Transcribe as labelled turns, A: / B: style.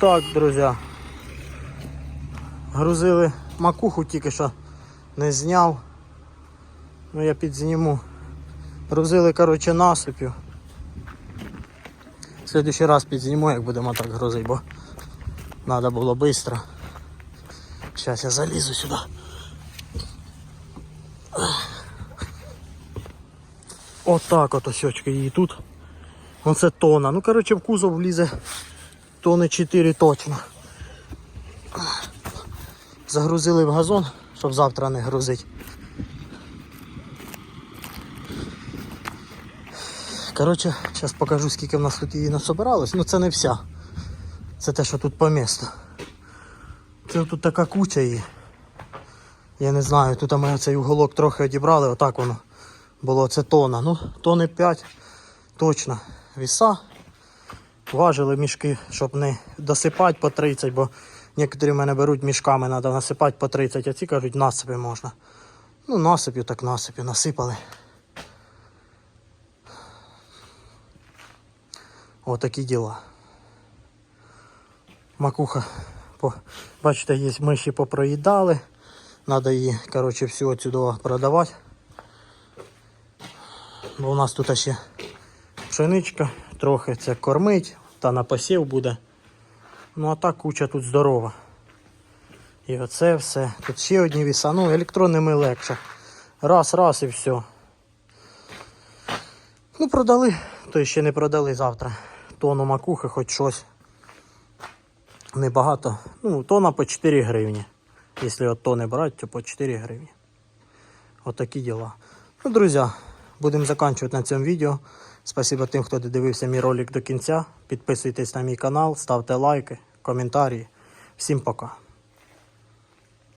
A: Так, друзі. Грузили макуху тільки що не зняв. Ну я підзніму. Грузили, коротше, насипів. В следующий раз підзніму, як будемо так грузити, бо треба було швидко. Зараз я залізу сюди. Отак от осьочки її тут. Оце тона. Ну, коротше, в кузов влізе тони 4 точно. Загрузили в газон, щоб завтра не грузити. Коротше, зараз покажу, скільки в нас тут її насобиралось. Ну це не вся. Це те, що тут по місту. Це тут така куча її. Я не знаю, тут ми цей уголок трохи одібрали, отак воно було. Це тона. Ну, тони 5 точно. Віса. Важили мішки, щоб не досипати по 30, бо некоторі в мене беруть мішками, треба насипати по 30, а ці кажуть, насипи можна. Ну, насипів так насипів, насипали. Отакі діла. Макуха, по, бачите, є миші попроїдали. Треба її, коротше, всю отсюди продавати. Бо у нас тут ще пшеничка, трохи це кормить, та на посів буде. Ну а так куча тут здорова. І оце все. Тут ще одні віса. Ну, електронними легше. Раз, раз і все. Ну, продали, то ще не продали завтра. Тону макухи, хоч щось. Небагато. Ну, тона по 4 гривні. Якщо от тони брати, то по 4 гривні. Отакі діла. Ну, друзі, будемо закінчувати на цьому відео. Спасибо тим, хто додивився мій ролик до кінця. Підписуйтесь на мій канал, ставте лайки, коментарі. Всім пока.